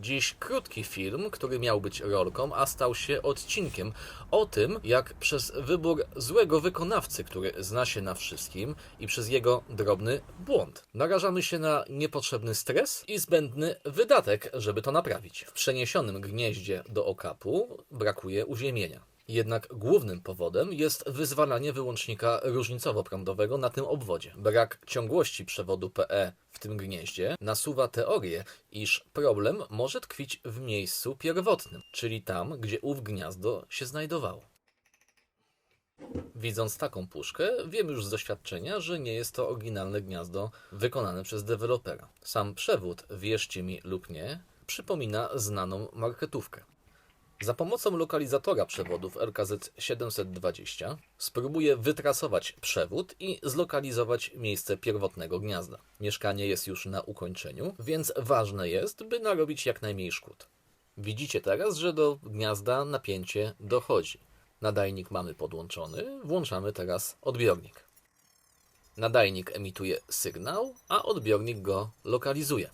Dziś krótki film, który miał być rolką, a stał się odcinkiem o tym, jak przez wybór złego wykonawcy, który zna się na wszystkim i przez jego drobny błąd, narażamy się na niepotrzebny stres i zbędny wydatek, żeby to naprawić. W przeniesionym gnieździe do okapu brakuje uziemienia. Jednak głównym powodem jest wyzwalanie wyłącznika różnicowo-prądowego na tym obwodzie. Brak ciągłości przewodu PE w tym gnieździe nasuwa teorię, iż problem może tkwić w miejscu pierwotnym, czyli tam, gdzie ów gniazdo się znajdowało. Widząc taką puszkę, wiem już z doświadczenia, że nie jest to oryginalne gniazdo wykonane przez dewelopera. Sam przewód, wierzcie mi lub nie, przypomina znaną marketówkę. Za pomocą lokalizatora przewodów RKZ-720 spróbuję wytrasować przewód i zlokalizować miejsce pierwotnego gniazda. Mieszkanie jest już na ukończeniu, więc ważne jest, by narobić jak najmniej szkód. Widzicie teraz, że do gniazda napięcie dochodzi. Nadajnik mamy podłączony, włączamy teraz odbiornik. Nadajnik emituje sygnał, a odbiornik go lokalizuje.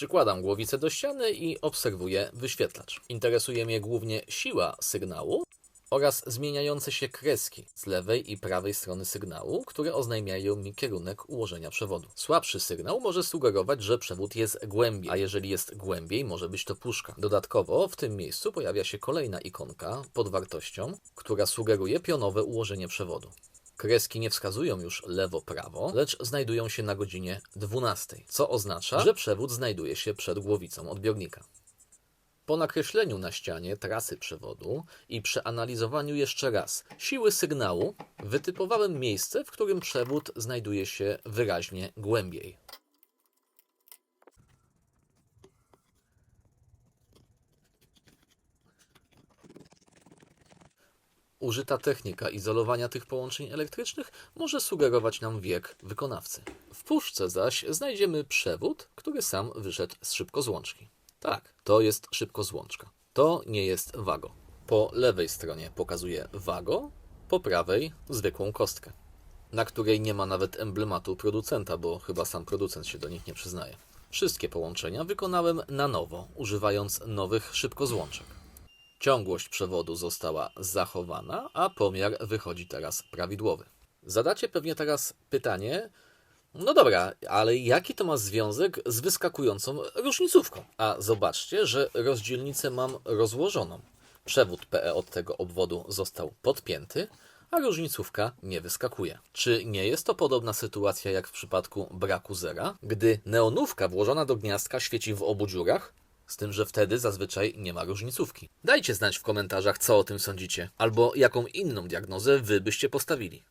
Przykładam głowicę do ściany i obserwuję wyświetlacz. Interesuje mnie głównie siła sygnału oraz zmieniające się kreski z lewej i prawej strony sygnału, które oznajmiają mi kierunek ułożenia przewodu. Słabszy sygnał może sugerować, że przewód jest głębiej, a jeżeli jest głębiej, może być to puszka. Dodatkowo w tym miejscu pojawia się kolejna ikonka pod wartością, która sugeruje pionowe ułożenie przewodu. Kreski nie wskazują już lewo-prawo, lecz znajdują się na godzinie 12, co oznacza, że przewód znajduje się przed głowicą odbiornika. Po nakreśleniu na ścianie trasy przewodu i przeanalizowaniu jeszcze raz siły sygnału, wytypowałem miejsce, w którym przewód znajduje się wyraźnie głębiej. Użyta technika izolowania tych połączeń elektrycznych może sugerować nam wiek wykonawcy. W puszce zaś znajdziemy przewód, który sam wyszedł z szybkozłączki. Tak, to jest szybkozłączka. To nie jest wago. Po lewej stronie pokazuje wago, po prawej zwykłą kostkę, na której nie ma nawet emblematu producenta, bo chyba sam producent się do nich nie przyznaje. Wszystkie połączenia wykonałem na nowo, używając nowych szybkozłączek. Ciągłość przewodu została zachowana, a pomiar wychodzi teraz prawidłowy. Zadacie pewnie teraz pytanie, no dobra, ale jaki to ma związek z wyskakującą różnicówką? A zobaczcie, że rozdzielnicę mam rozłożoną. Przewód PE od tego obwodu został podpięty, a różnicówka nie wyskakuje. Czy nie jest to podobna sytuacja jak w przypadku braku zera, gdy neonówka włożona do gniazdka świeci w obu dziurach? Z tym, że wtedy zazwyczaj nie ma różnicówki. Dajcie znać w komentarzach, co o tym sądzicie, albo jaką inną diagnozę wy byście postawili.